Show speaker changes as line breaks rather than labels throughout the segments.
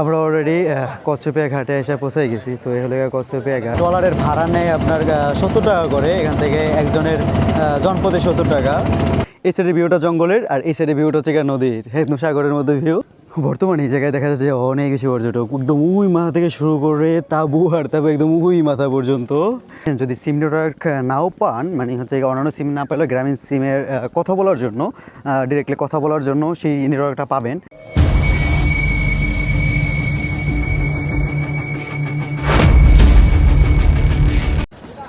আমরা অলরেডি কচ্ছপিয়া ঘাটে এসে পৌঁছে গেছি। সো এই হলো কচ্ছপিয়া ঘাট। ট্রলারের ভাড়া নেয় আপনার সত্তর টাকা করে। এখান থেকে একজনের জনপদে সত্তর টাকা। এই সাইডের ভিউটা জঙ্গলের, আর এই সাইডের ভিউটা হচ্ছে নদীর। একদম সাগরের মধ্যে ভিউ বর্তমানে এই জায়গায় দেখা যাচ্ছে অনেক বেশি পর্যটক। একদম উই মাথা থেকে শুরু করে তাবু আর তাবু, একদম উই মাথা পর্যন্ত। যদি সিম নেটওয়ার্ক নাও পান মানে হচ্ছে অন্যান্য সিম না পেলেও গ্রামীণ সিমের কথা বলার জন্য ডিরেক্টলি কথা বলার জন্য সেই নেটওয়ার্কটা পাবেন।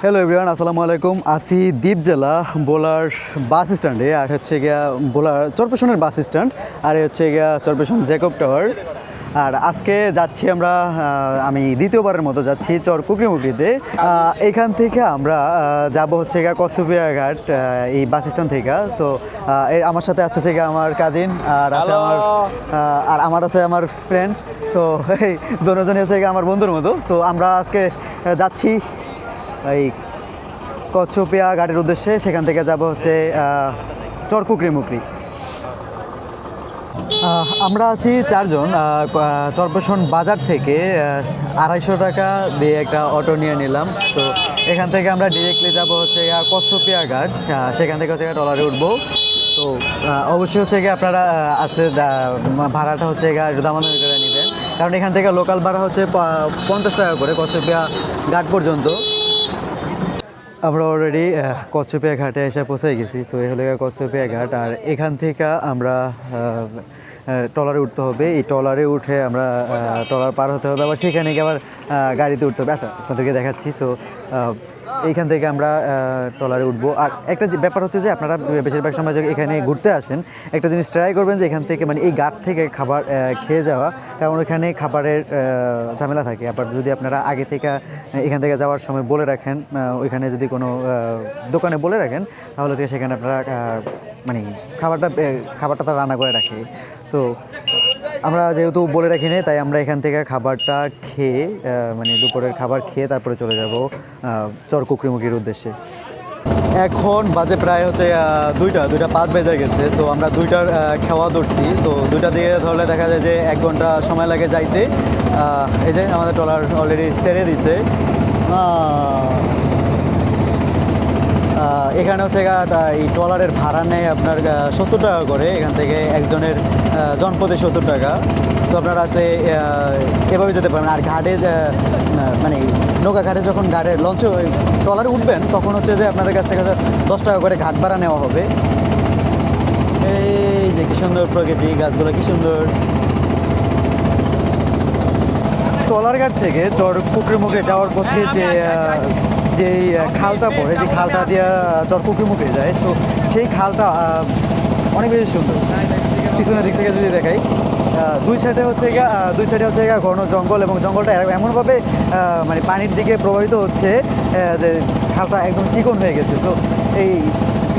হ্যালো এভরিওয়ান আসসালামু আলাইকুম আসি দ্বীপ জেলা বোলার বাস স্ট্যান্ডে আর হচ্ছে গিয়া বোলার চরপেশনের বাস স্ট্যান্ড আর হচ্ছে গিয়া চরপেশন জ্যাকব টাওয়ার আর আজকে যাচ্ছি আমরা আমি দ্বিতীয়বারের মতো যাচ্ছি চর কুকরিমুকরিতে এখান থেকে আমরা যাব হচ্ছে গিয়া কচ্ছপিয়া ঘাট এই বাস স্ট্যান্ড থেকে। সো আমার সাথে আছে হচ্ছে গিয়া আমার কাজিন আর আছে আমার আর আমার আছে আমার ফ্রেন্ড তো এই দুজনই হচ্ছে গিয়া আমার বন্ধুর মতো। তো আমরা আজকে যাচ্ছি এই কচ্ছপিয়া ঘাটের উদ্দেশ্যে সেখান থেকে যাব হচ্ছে চরকুকরি মুকরি। আমরা আছি চারজন চরপেশন বাজার থেকে আড়াইশো টাকা দিয়ে একটা অটো নিয়ে নিলাম। তো এখান থেকে আমরা ডিরেক্টলি যাব হচ্ছে কচ্ছপিয়া ঘাট সেখান থেকে হচ্ছে ট্রলারে উঠবো। তো অবশ্যই হচ্ছে গিয়ে আপনারা আসলে ভাড়াটা হচ্ছে গিয়ে একটু দামাদামি করে নেবেন। কারণ এখান থেকে লোকাল ভাড়া হচ্ছে পঞ্চাশ টাকা করে কচ্ছপিয়া ঘাট পর্যন্ত। আমরা অলরেডি কচ্ছপিয়া ঘাটে এসে পৌঁছে গেছি সো এই হলো কচ্ছপিয়া ঘাট আর এখান থেকে আমরা ট্রলারে উঠতে হবে। এই ট্রলারে উঠে আমরা ট্রলার পার হতে হবে, আবার সেখানে গিয়ে আবার গাড়িতে উঠতে হবে। আচ্ছা আপনাদেরকে দেখাচ্ছি। সো এইখান থেকে আমরা ট্রলারে উঠবো। আর একটা যে ব্যাপার হচ্ছে যে আপনারা বেশিরভাগ সময় এখানে ঘুরতে আসেন, একটা জিনিস ট্রাই করবেন যে এখান থেকে মানে এই ঘাট থেকে খাবার খেয়ে যাওয়া, কারণ ওখানে খাবারের ঝামেলা থাকে। আবার যদি আপনারা আগে থেকে এখান থেকে যাওয়ার সময় বলে রাখেন ওইখানে যদি কোনো দোকানে বলে রাখেন, তাহলে সেখানে আপনারা মানে খাবারটা খাবারটা তারা রান্না করে রাখে। তো আমরা যেহেতু বলে রাখি নি, তাই আমরা এখান থেকে খাবারটা খেয়ে মানে দুপুরের খাবার খেয়ে তারপরে চলে যাব চরকুকরিমুখির উদ্দেশ্যে। এখন বাজে প্রায় হচ্ছে দুইটা দুইটা পাঁচ বেজে গেছে সো আমরা দুইটার খাওয়া ধরছি। তো দুইটা দিয়ে ধরলে দেখা যায় যে এক ঘণ্টা সময় লাগে যাইতে। এই যে আমাদের ট্রলার অলরেডি ছেড়ে দিছে। এখানে হচ্ছে এই ট্রলারের ভাড়া নেয় আপনার সত্তর টাকা করে, এখান থেকে একজনের জনপদে সত্তর টাকা। তো আপনারা আসলে এভাবে যেতে পারেন আর ঘাটে মানে নৌকা ঘাটে যখন ঘাটে লঞ্চে ট্রলারে উঠবেন, তখন হচ্ছে যে আপনাদের কাছ থেকে দশ টাকা করে ঘাট ভাড়া নেওয়া হবে। এই যে কি সুন্দর প্রকৃতি, গাছগুলো কি সুন্দর। ট্রলার ঘাট থেকে চর পুকুরের মুখে যাওয়ার পথে যে যেই খালটা পড়ে, যে খালটা দিয়ে মুখে যায় সো সেই খালটা অনেক বেশি সুন্দর। পিছনের দিক থেকে যদি দেখাই দুই সাইডে হচ্ছে গিয়া দুই সাইডে হচ্ছে গিয়া ঘন জঙ্গল এবং জঙ্গলটা এমনভাবে মানে পানির দিকে প্রবাহিত হচ্ছে যে খালটা একদম চিকন হয়ে গেছে। তো এই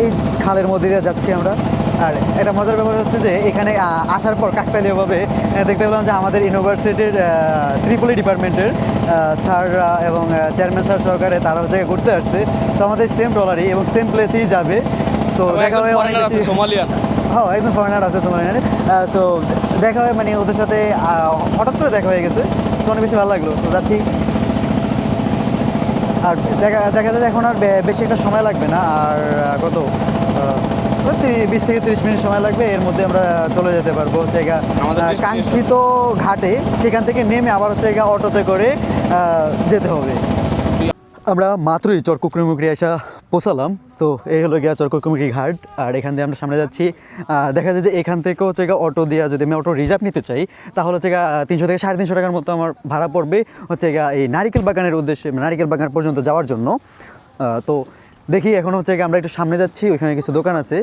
এই খালের মধ্যে দিয়ে যাচ্ছি আমরা। আর একটা মজার ব্যাপার হচ্ছে যে এখানে আসার পর কাকতালীয়ভাবে দেখতে পেলাম যে আমাদের ইউনিভার্সিটির ত্রিপলি ডিপার্টমেন্টের স্যাররা এবং চেয়ারম্যান স্যার সহকারে তারা হচ্ছে ঘুরতে আসছে। তো আমাদের সেম ট্রলারই এবং সেম প্লেসেই যাবে। তো দেখা হয় অনেক
সোমালিয়ান।
হ্যাঁ একদম ফরেনার আছে সোমালিয়ানে সো দেখা হয় মানে ওদের সাথে হঠাৎ করে দেখা হয়ে গেছে। তো অনেক বেশি ভালো লাগল। তো যাচ্ছি। আর দেখা দেখা যায় এখন আর বেশি একটা সময় লাগবে না। আর কত? আহ, বিশ থেকে তিরিশ মিনিট সময় লাগবে এর মধ্যে আমরা চলে যেতে পারব হচ্ছে কাঙ্ক্ষিত ঘাটে সেখান থেকে নেমে আবার হচ্ছে অটোতে করে যেতে হবে। আমরা মাত্রই চরকুকুরমুখী এসে পৌঁছালাম। সো এই হলো গিয়া চরকুকুরমুখী ঘাট আর এখান দিয়ে আমরা সামনে যাচ্ছি। আর দেখা যায় যে এখান থেকে হচ্ছে অটো দিয়া যদি আমি অটো রিজার্ভ নিতে চাই তাহলে হচ্ছে তিনশো থেকে সাড়ে তিনশো টাকার মতো আমার ভাড়া পড়বে হচ্ছে এই নারিকেল বাগানের উদ্দেশ্যে নারিকেল বাগান পর্যন্ত যাওয়ার জন্য। তো দেখি এখন হচ্ছে গিয়ে আমরা একটু সামনে যাচ্ছি, ওইখানে কিছু দোকান আছে।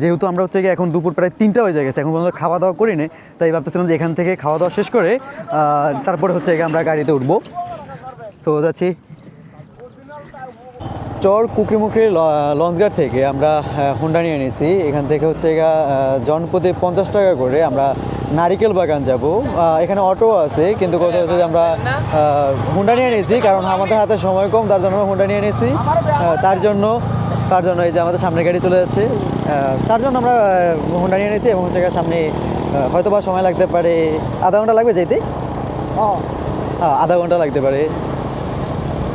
যেহেতু আমরা হচ্ছে গিয়ে এখন দুপুর প্রায় তিনটা হয়ে গেছে, এখন পর্যন্ত খাওয়া দাওয়া করি তাই ভাবতেছিলাম যে এখান থেকে খাওয়া দাওয়া শেষ করে তারপরে হচ্ছে গিয়ে আমরা গাড়িতে উঠবো। তো যাচ্ছি। চর কুকরিমুখের লঞ্চঘাট থেকে আমরা হুন্ডা নিয়ে নিয়েছি এখান থেকে হচ্ছে গা জনপদে পঞ্চাশ টাকা করে আমরা নারিকেল বাগান যাব। এখানে অটো আছে, কিন্তু কথা হচ্ছে যে আমরা হুন্ডা নিয়ে নিয়েছি কারণ আমাদের হাতে সময় কম, তার জন্য আমরা হুন্ডা নিয়ে নিয়েছি তার জন্য তার জন্য এই যে আমাদের সামনে গাড়ি চলে যাচ্ছে। তার জন্য আমরা হুন্ডা নিয়ে নিয়েছি এবং হচ্ছে সামনে হয়তো বা সময় লাগতে পারে, আধা ঘণ্টা লাগবে যেতে? হ্যাঁ আধা ঘণ্টা লাগতে পারে।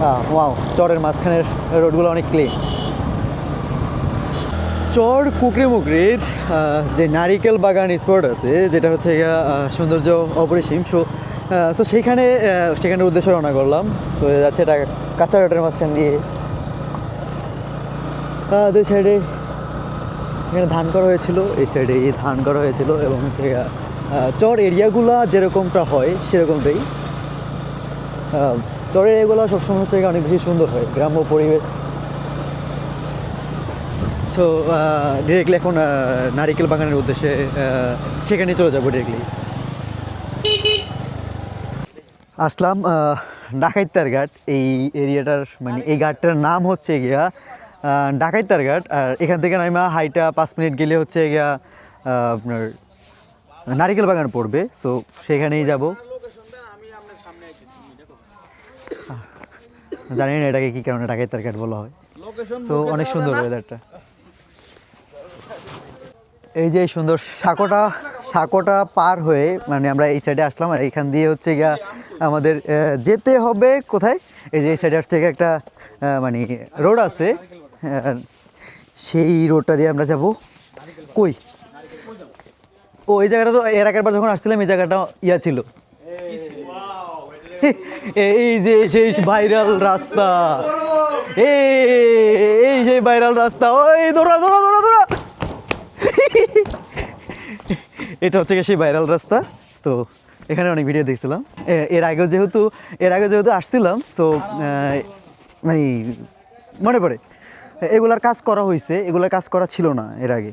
হ্যাঁ ওয়াও চরের মাঝখানের রোডগুলো অনেক ক্লিন চর কুকরি মুকরির যে নারিকেল বাগান স্পট আছে যেটা হচ্ছে সৌন্দর্য অপরিসীম। সো সো সেইখানে সেখানে উদ্দেশ্যে রওনা করলাম। তো যাচ্ছে এটা কাঁচা রোডের মাঝখান দিয়ে। দুই সাইডে এখানে ধান করা হয়েছিল এই সাইডে এই ধান করা হয়েছিল এবং চর এরিয়াগুলো যেরকমটা হয় সেরকমটাই। আহ, চরের এগুলো সবসময় হচ্ছে অনেক বেশি সুন্দর হয় গ্রাম্য পরিবেশ। সো ডিরেক্টলি এখন আহ, নারিকেল বাগানের উদ্দেশ্যে আহ, সেখানে চলে যাব ডিরেক্টলি আসলাম ডাকাইতার ঘাট। এই এরিয়াটার মানে এই ঘাটটার নাম হচ্ছে গিয়া ডাকাইতার ঘাট। আর এখান থেকে নাইমা হাইটা পাঁচ মিনিট গেলে হচ্ছে গিয়া আপনার নারিকেল বাগান পড়বে। সো সেখানেই যাব। জানি না এটাকে কী কারণে ডাকাইতার ঘাট বলা হয়। সো অনেক সুন্দর ওয়েদারটা এই যে সুন্দর সাঁকোটা সাঁকোটা পার হয়ে মানে আমরা এই সাইডে আসলাম আর এখান দিয়ে হচ্ছে গিয়া আমাদের যেতে হবে কোথায়? এই যে এই সাইডে হচ্ছে গিয়ে একটা মানে রোড আছে। সেই রোডটা দিয়ে আমরা যাব। কই? ও, এই জায়গাটা তো এর আগের বার যখন আসছিলাম, এই জায়গাটা ইয়া ছিল। এই যে সেই ভাইরাল রাস্তা। এই সেই ভাইরাল রাস্তা। ওই, দৌড়া দৌড়া দৌড়া দৌড়া। এটা হচ্ছে সেই ভাইরাল রাস্তা। তো এখানে অনেক ভিডিও দেখছিলাম। এর আগেও যেহেতু, এর আগে যেহেতু আসছিলাম তো মানে মনে পড়ে। এগুলার কাজ করা হয়েছে এগুলার কাজ করা ছিল না এর আগে।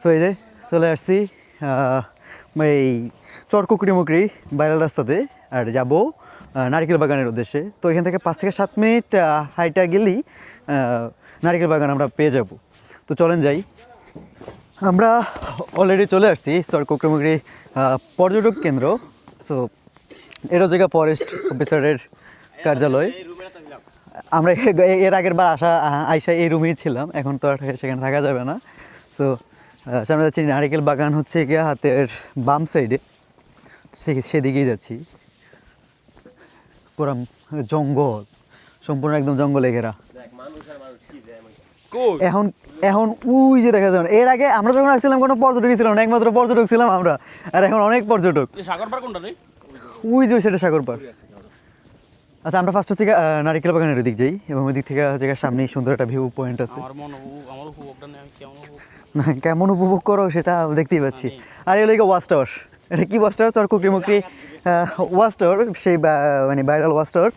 তো এই যে চলে আসছি এই চরকুকরি মুকরি ভাইরাল রাস্তাতে, আর যাব নারকেল বাগানের উদ্দেশ্যে। তো এখান থেকে পাঁচ থেকে সাত মিনিট হাইটা গেলেই নারকেল বাগান আমরা পেয়ে যাব। তো চলেন যাই। আমরা অলরেডি চলে আসছি সর চরকুকরিমুকরি পর্যটক কেন্দ্র। তো এটা জায়গা ফরেস্ট অফিসারের কার্যালয়। আমরা এর আগের বার আসা আইসা এই রুমেই ছিলাম এখন তো আর সেখানে থাকা যাবে না। তো সামনে যাচ্ছি নারিকেল বাগান হচ্ছে গিয়ে হাতের বাম সাইডে সেদিকেই যাচ্ছি। পুরো জঙ্গল সম্পূর্ণ একদম জঙ্গলে ঘেরা। এখন এখন উই যে দেখা যায় এর আগে আমরা যখন আসছিলাম কোনো পর্যটক ছিলাম না একমাত্র পর্যটক ছিলাম আমরা। আর এখন অনেক পর্যটক। উই যে সাইডে সাগর পার আচ্ছা আমরা ফার্স্ট হচ্ছে নারিকেল বাগানের দিক যাই এবং ওই দিক থেকে হচ্ছে গিয়ে সামনেই সুন্দর একটা ভিউ পয়েন্ট আছে। না কেমন উপভোগ করো সেটা দেখতেই পাচ্ছি। আর এগুলো ওয়াচ টাওয়ার এটা কি watch tower Char Kukri Mukri watch tower সেই মানে ভাইরাল ওয়াচ টাওয়ার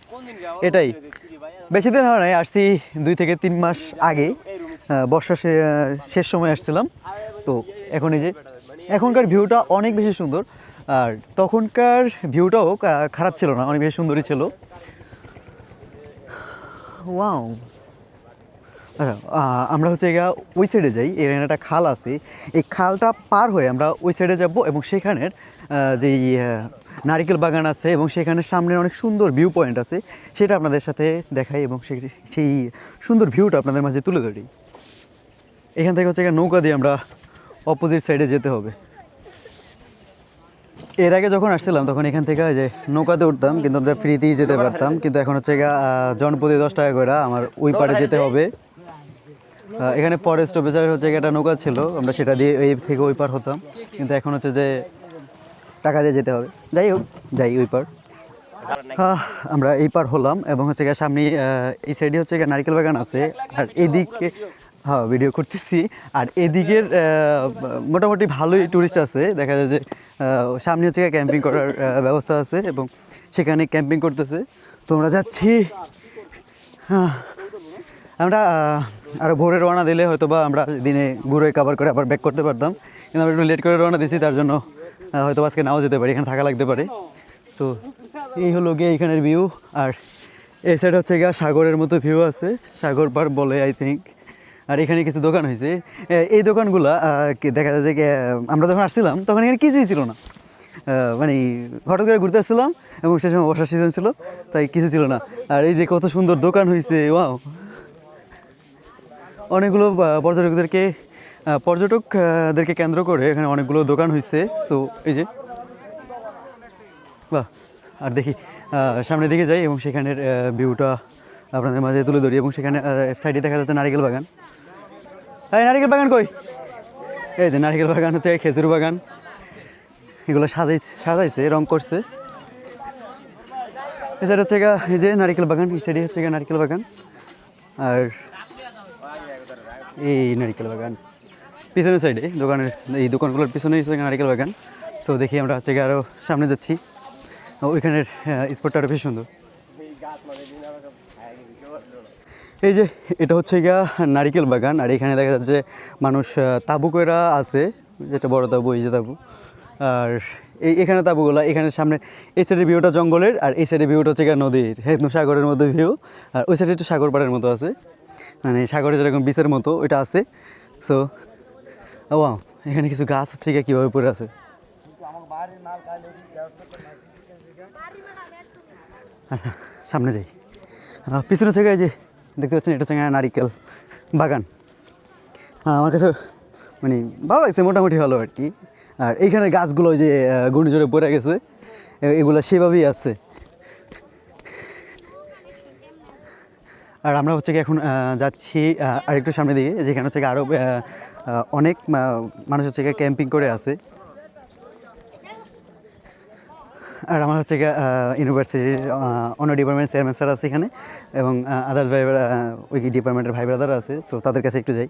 এটাই। বেশি দিন হয় নাই আসছি দুই থেকে তিন মাস আগে। বর্ষা শেষ সময় আসছিলাম। তো এখন এই যে এখনকার ভিউটা অনেক বেশি সুন্দর। আর তখনকার ভিউটাও খারাপ ছিল না অনেক বেশি সুন্দরই ছিল। ওয়াও। আচ্ছা, আমরা হচ্ছে গিয়া ওই সাইডে যাই এর একটা খাল আছে। এই খালটা পার হয়ে আমরা ওই সাইডে যাব এবং সেখানের আহ, নারিকেল বাগান আছে এবং সেখানে সামনে অনেক সুন্দর ভিউ পয়েন্ট আছে সেটা আপনাদের সাথে দেখাই এবং সেই সুন্দর ভিউটা আপনাদের মাঝে তুলে ধরি। এখান থেকে হচ্ছে নৌকা দিয়ে আমরা অপোজিট সাইডে যেতে হবে। এর আগে যখন আসছিলাম, তখন এখান থেকে যে নৌকাতে উঠতাম, কিন্তু আমরা ফ্রিতেই যেতে পারতাম। কিন্তু এখন হচ্ছে জনপ্রতি দশ টাকা করে আমার ওই পারে যেতে হবে। এখানে ফরেস্ট অফিসারের হচ্ছে একটা নৌকা ছিল, আমরা সেটা দিয়ে এই থেকে ওই পার হতাম। কিন্তু এখন হচ্ছে যে টাকা দিয়ে যেতে হবে। যাই হোক, যাই ওই পার। আমরা এই পার হলাম এবং হচ্ছে গিয়ে সামনে এই সাইডে হচ্ছে নারকেল বাগান আছে। আর এদিকে হ্যাঁ ভিডিও করতেছি। আর এদিকের মোটামুটি ভালোই ট্যুরিস্ট আছে। দেখা যায় যে সামনে হচ্ছে ক্যাম্পিং করার ব্যবস্থা আছে এবং সেখানে ক্যাম্পিং করতেছে। তো আমরা যাচ্ছি। হ্যাঁ আমরা আহ, আরও ভোরে রওনা দিলে হয়তো বা আমরা দিনে ঘুরে কাভার করে আবার ব্যাক করতে পারতাম। কিন্তু আমরা একটু লেট করে রওনা দিয়েছি তার জন্য হয়তো আজকে নাও যেতে পারি এখানে থাকা লাগতে পারে। সো এই হলো গিয়ে এইখানের ভিউ আর এই সাইড হচ্ছে গিয়ে সাগরের মতো ভিউ আছে। সাগর পার বলে আই থিঙ্ক আর এখানে কিছু দোকান হয়েছে। এই দোকানগুলা দেখা যায় যে আমরা যখন আসছিলাম, তখন এখানে কিছুই ছিল না। মানে হঠাৎ করে ঘুরতে আসছিলাম এবং সে সময় বর্ষার সিজন ছিল, তাই কিছু ছিল না। আর এই যে কত সুন্দর দোকান হয়েছে, ওয়াও। অনেকগুলো পর্যটকদেরকে পর্যটকদেরকে কেন্দ্র করে এখানে অনেকগুলো দোকান হয়েছে। সো এই যে, বাহ, আর দেখি সামনের দিকে যাই এবং সেখানের ভিউটা আপনাদের মাঝে তুলে ধরি এবং সেখানে সাইডে দেখা যাচ্ছে নারিকেল বাগান। এই নারিকেল বাগান কই? এই যে নারিকেল বাগান হচ্ছে খেজুর বাগান। এগুলো সাজাই সাজাইছে রং করছে। এছাড়া হচ্ছে গা এই যে নারিকেল বাগান, এই সাইডে হচ্ছে গা নারিকেল বাগান। আর এই নারিকেল বাগান। পিছনের সাইডে, দোকানের এই দোকানগুলোর পিছনে হচ্ছে নারিকেল বাগান। তো দেখি আমরা হচ্ছে আরও সামনে যাচ্ছি। ওইখানের স্পটটা আরও বেশ সুন্দর। এই যে এটা হচ্ছে গিয়া নারিকেল বাগান আর এখানে দেখা যাচ্ছে মানুষ আহ, তাবু কইরা আছে যেটা বড় তাবু এই যে তাবু। আর এই এখানে তাবুগুলো এখানে সামনে এই সাইডের ভিউটা জঙ্গলের আর এই সাইডের ভিউটা হচ্ছে গিয়া নদীর একদম সাগরের মতো ভিউ আর ওই সাইডে একটু সাগর পাড়ের মতো আছে। মানে সাগরে যেরকম বিচের মতো ওইটা আছে। সো ও এখানে কিছু গাছ হচ্ছে গিয়া কীভাবে পড়ে আছে। আচ্ছা সামনে যাই। পিছনে থেকে যে দেখতে পাচ্ছেন, এটা হচ্ছে নারিকেল বাগান। আমার কাছে মানে ভালো লাগছে, মোটামুটি ভালো আর কি। আর এইখানে গাছগুলো যে ঘূর্ণিঝড়ে পড়ে গেছে এগুলো সেভাবেই আছে। আর আমরা হচ্ছে কি এখন যাচ্ছি আরেকটু সামনে দিকে, যেখানে হচ্ছে আরও অনেক মানুষ হচ্ছে ক্যাম্পিং করে আছে। আর আমার হচ্ছে ইউনিভার্সিটির অন্য ডিপার্টমেন্ট চেয়ারম্যান স্যার আছে এখানে, এবং আদার্স ভাই ওই ডিপার্টমেন্টের ভাই ব্রাদার আছে সো তাদের কাছে একটু যাই।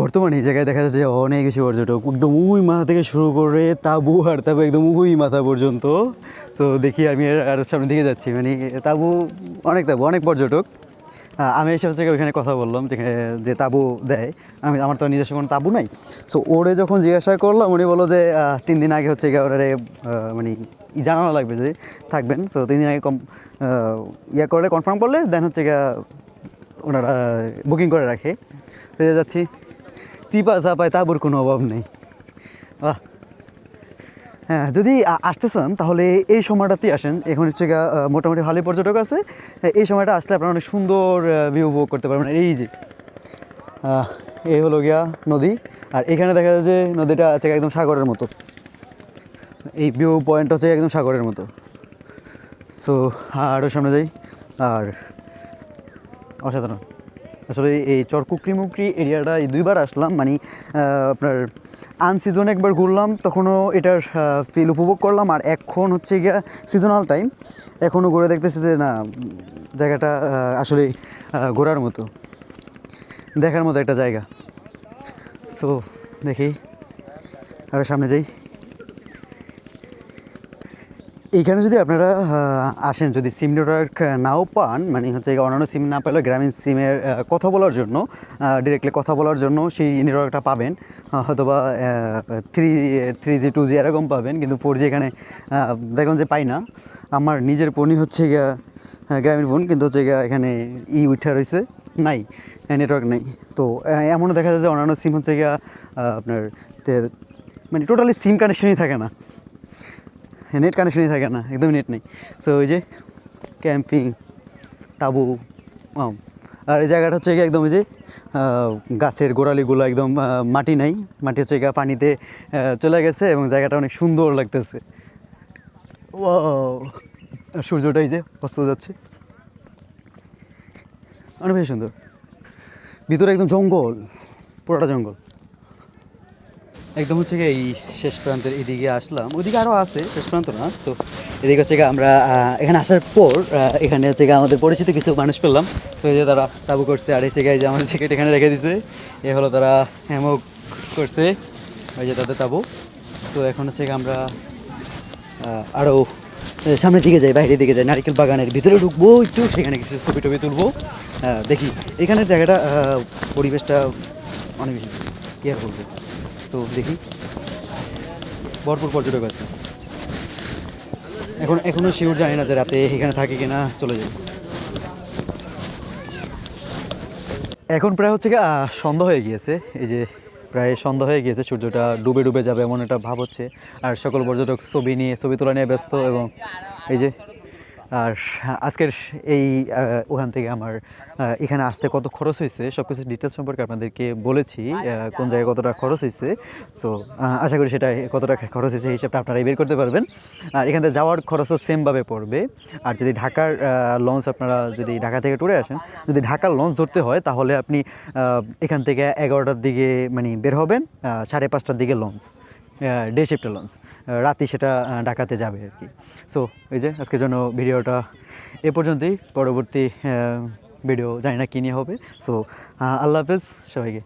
বর্তমানে এই জায়গায় দেখা যাচ্ছে অনেক বেশি পর্যটক, একদম উই মাথা থেকে শুরু করে তাবু আর তাবু একদম উই মাথা পর্যন্ত। তো দেখি আমি আর- সামনের দিকে যাচ্ছি মানে তাবু, অনেক তাবু, অনেক পর্যটক। আমি এসে হচ্ছে ওইখানে কথা বললাম, যেখানে, যে তাবু দেয়। আমি, আমার তো নিজস্ব কোনো তাবু নাই। সো ওরে যখন জিজ্ঞাসা করলাম, উনি বলল যে তিন দিন আগে হচ্ছে ওরে মানে জানানো লাগবে যে, থাকবেন। সো তিন দিন আগে কম ইয়ে করলে কনফার্ম করলে দেন হচ্ছে ওনারা বুকিং করে রাখে। যাচ্ছি। চিপা চাপায় তাবুর কোনো অভাব নেই। বাহ! হ্যাঁ যদি আসতে চান তাহলে এই সময়টাতেই আসেন। এখন হচ্ছে মোটামুটি ভালোই পর্যটক আছে। হ্যাঁ, এই সময়টা আসলে আপনারা অনেক সুন্দর ভিউ উপভোগ করতে পারবেন। এই যে এই হলো গিয়া নদী। আর এখানে দেখা যায় যে নদীটা আছে একদম সাগরের মতো। এই ভিউ পয়েন্ট হচ্ছে একদম সাগরের মতো। সো আরও সামনে যাই। আর অসাধারণ। আসলে এই চরকুকরি মুকরি এরিয়াটা এই দুইবার আসলাম। মানে আপনার আনসিজনে একবার ঘুরলাম, তখনও এটার ফিল উপভোগ করলাম। আর এখন হচ্ছে গিয়া সিজনাল টাইম এখনও ঘুরে দেখতেছি যে, না, জায়গাটা আসলে ঘোরার মতো, দেখার মতো একটা জায়গা। সো দেখি, আর সামনে যাই। এইখানে যদি আপনারা আসেন, যদি সিম নেটওয়ার্ক নাও পান মানে হচ্ছে অন্যান্য সিম না পেলেও গ্রামীণ সিমের কথা বলার জন্য ডিরেক্টলি কথা বলার জন্য সেই নেটওয়ার্কটা পাবেন। হয়তোবা three three G two G এরকম পাবেন, কিন্তু ফোর জি এখানে দেখলাম যে পাই না। আমার নিজের ফোনই হচ্ছে গ্রামীণ ফোন কিন্তু হচ্ছে এখানে ই উঠা রয়েছে, নাই নেটওয়ার্ক নেই। তো এমনও দেখা যায় যে অন্যান্য সিম হচ্ছে গিয়া আপনার মানে টোটালি সিম কানেকশনই থাকে না। নেট কানেকশনই থাকে না একদম নেট নেই। সো ওই যে ক্যাম্পিং তাবু। আর এই জায়গাটা হচ্ছে একদম ওই যে গাছের গোড়ালিগুলো একদম মাটি নাই। মাটি হচ্ছে গিয়ে পানিতে চলে গেছে এবং জায়গাটা অনেক সুন্দর লাগতেছে। ও সূর্যটাই যে অস্ত যাচ্ছে। অনেক বেশি সুন্দর। ভিতরে একদম জঙ্গল, পুরোটা জঙ্গল। একদম হচ্ছে গিয়ে এই শেষ প্রান্তের এদিকে আসলাম। ওদিকে আরও আছে, শেষ প্রান্ত না? সো এদিকে হচ্ছে গিয়ে আমরা এখানে আসার পর এখানে হচ্ছে আমাদের পরিচিত কিছু মানুষ পেলাম। সো এই যে তারা তাবু করছে, আর হচ্ছে গিয়ে এই যে আমাদের টিকিট এখানে রেখে দিছে। এ হলো তারা হ্যামক করছে, ওই যে তাদের তাবু। সো এখন হচ্ছে আমরা আরও সামনের দিকে যাই, বাইরের দিকে যাই, নারকেল বাগানের ভিতরে ঢুকবো, একটু সেখানে কিছু ছবি টবি তুলবো। দেখি, এখানের জায়গাটা পরিবেশটা অনেক বেশি কেয়ার করব। তো দেখি। ভরপুর পর্যটক আছে। এখন এখনও শিওর জানি না যে রাতে এখানে থাকে কিনা, চলে যাই। এখন প্রায় হচ্ছে সন্ধ্যা হয়ে গিয়েছে। এই যে প্রায় সন্ধ্যা হয়ে গিয়েছে, সূর্যটা ডুবে ডুবে যাবে এমন একটা ভাব হচ্ছে। আর সকল পর্যটক ছবি নিয়ে, ছবি তোলা নিয়ে ব্যস্ত এবং এই যে আর আজকের এই ওখান থেকে আমার এখানে আসতে কত খরচ হয়েছে সব কিছু ডিটেলস সম্পর্কে আপনাদেরকে বলেছি কোন জায়গায় কতটা খরচ হয়েছে। সো আশা করি সেটা কতটা খরচ হয়েছে হিসাবটা আপনারা বের করতে পারবেন। আর এখান থেকে যাওয়ার খরচও সেমভাবে পড়বে। আর যদি ঢাকার লঞ্চ আপনারা যদি ঢাকা থেকে টুরে আসেন, যদি ঢাকার লঞ্চ ধরতে হয়, তাহলে আপনি এখান থেকে এগারোটার দিকে মানে বের হবেন সাড়ে পাঁচটার দিকে লঞ্চ ডে শিফটে লঞ্চ রাতে সেটা ডাকাতে যাবে আর কি। সো এই যে, আজকের জন্য ভিডিওটা এ পর্যন্তই। পরবর্তী ভিডিও জানি না কী নিয়ে হবে। সো আল্লাহ হাফেজ, সবাইকে।